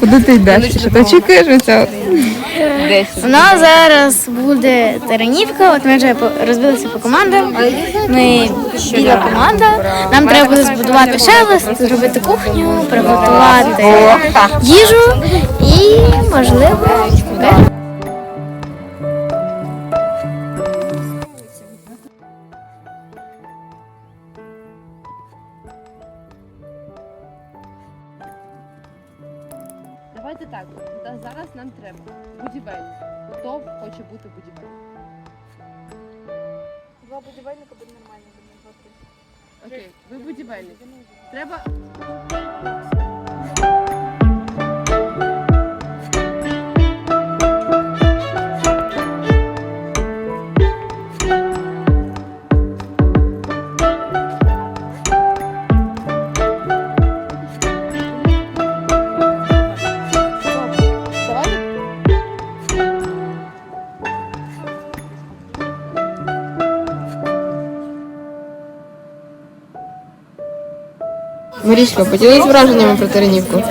Куди ти йдеш? Що ти? У нас зараз буде Таранівка, от ми вже розбилися по командам. Ми біла команда. Нам треба буде збудувати шелест, зробити кухню, приготувати їжу і, можливо, Давайте так. та Зараз нам треба будівельник. Хто хоче бути будівельником? Два будівельника буде нормально, буде два-три. Окей, ви будівельник. Треба. Марічка, поділись враженнями про Теренівку.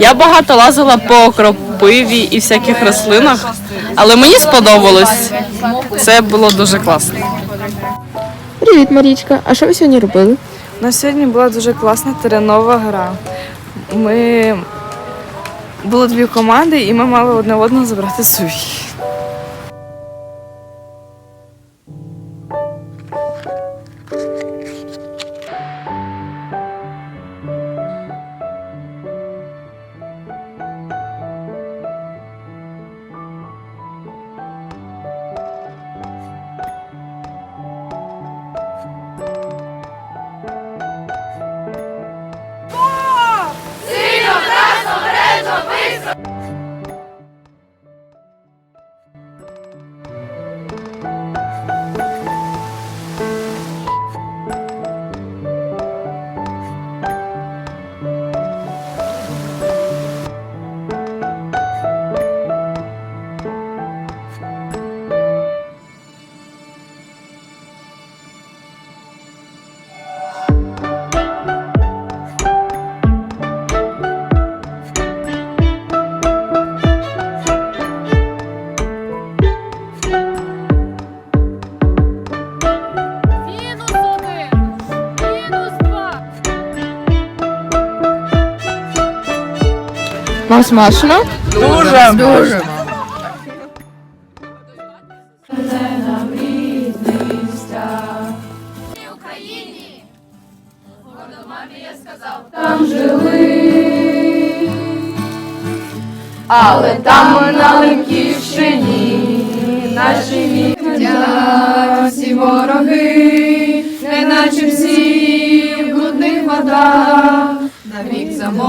Я багато лазила по кропиві і всяких рослинах, але мені сподобалось. Це було дуже класно. Привіт, Марічка. А що ви сьогодні робили? На сьогодні була дуже класна теренова гра. Ми було дві команди, і ми мали одне одного забрати сувій. Смачно? Дуже дуже. Але там на Лемківщині наші вітя, всі вороги, неначе всі в брудних водах, навік замов.